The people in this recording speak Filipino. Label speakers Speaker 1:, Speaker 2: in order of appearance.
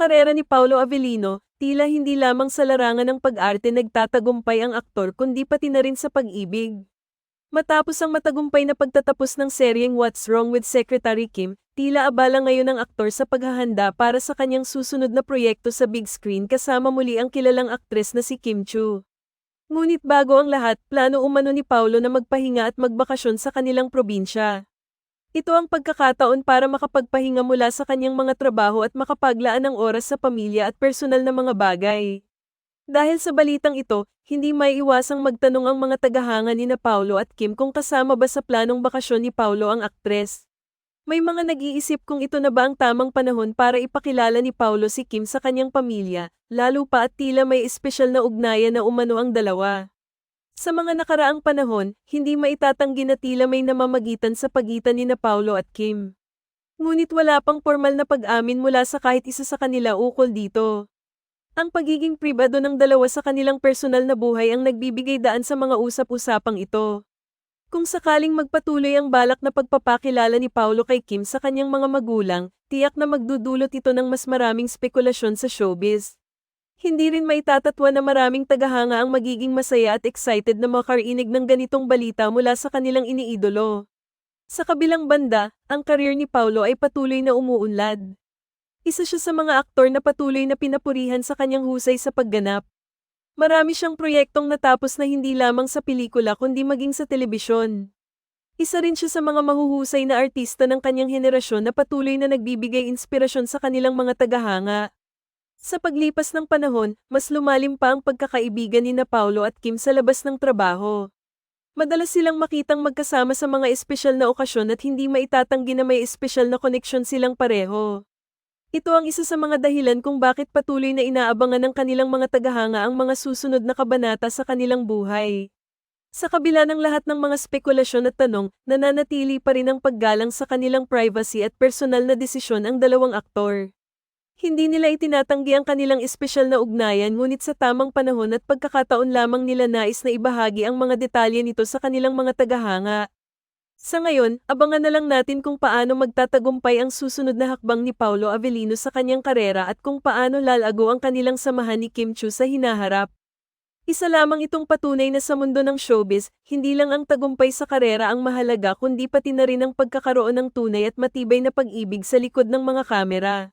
Speaker 1: karera ni Paulo Avellino, tila hindi lamang sa larangan ng pag-arte nagtatagumpay ang aktor kundi pati na rin sa pag-ibig. Matapos ang matagumpay na pagtatapos ng seryeng What's Wrong with Secretary Kim, tila abala ngayon ang aktor sa paghahanda para sa kanyang susunod na proyekto sa big screen kasama muli ang kilalang aktres na si Kim Chu. Ngunit bago ang lahat, plano umano ni Paulo na magpahinga at magbakasyon sa kanilang probinsya. Ito ang pagkakataon para makapagpahinga mula sa kanyang mga trabaho at makapaglaan ng oras sa pamilya at personal na mga bagay. Dahil sa balitang ito, hindi may iwasang magtanong ang mga tagahanga ni na Paulo at Kim kung kasama ba sa planong bakasyon ni Paulo ang aktres. May mga nag-iisip kung ito na ba ang tamang panahon para ipakilala ni Paulo si Kim sa kanyang pamilya, lalo pa at tila may espesyal na ugnayan na umano ang dalawa. Sa mga nakaraang panahon, hindi maitatanggi na tila may namamagitan sa pagitan ni na Paulo at Kim. Ngunit wala pang formal na pag-amin mula sa kahit isa sa kanila ukol dito. Ang pagiging pribado ng dalawa sa kanilang personal na buhay ang nagbibigay daan sa mga usap-usapang ito. Kung sakaling magpatuloy ang balak na pagpapakilala ni Paulo kay Kim sa kanyang mga magulang, tiyak na magdudulot ito ng mas maraming spekulasyon sa showbiz. Hindi rin maitatatwa na maraming tagahanga ang magiging masaya at excited na makarinig ng ganitong balita mula sa kanilang iniidolo. Sa kabilang banda, ang karir ni Paulo ay patuloy na umuunlad. Isa siya sa mga aktor na patuloy na pinapurihan sa kanyang husay sa pagganap. Marami siyang proyektong natapos na hindi lamang sa pelikula kundi maging sa telebisyon. Isa rin siya sa mga mahuhusay na artista ng kanyang henerasyon na patuloy na nagbibigay inspirasyon sa kanilang mga tagahanga. Sa paglipas ng panahon, mas lumalim pa ang pagkakaibigan ni na Paulo at Kim sa labas ng trabaho. Madalas silang makitang magkasama sa mga espesyal na okasyon at hindi maitatanggi na may espesyal na koneksyon silang pareho. Ito ang isa sa mga dahilan kung bakit patuloy na inaabangan ng kanilang mga tagahanga ang mga susunod na kabanata sa kanilang buhay. Sa kabila ng lahat ng mga spekulasyon at tanong, nananatili pa rin ang paggalang sa kanilang privacy at personal na desisyon ang dalawang aktor. Hindi nila itinatanggi ang kanilang espesyal na ugnayan ngunit sa tamang panahon at pagkakataon lamang nila nais na ibahagi ang mga detalye nito sa kanilang mga tagahanga. Sa ngayon, abangan na lang natin kung paano magtatagumpay ang susunod na hakbang ni Paulo Avellino sa kanyang karera at kung paano lalago ang kanilang samahan ni Kim Chu sa hinaharap. Isa lamang itong patunay na sa mundo ng showbiz, hindi lang ang tagumpay sa karera ang mahalaga kundi pati na rin ang pagkakaroon ng tunay at matibay na pag-ibig sa likod ng mga kamera.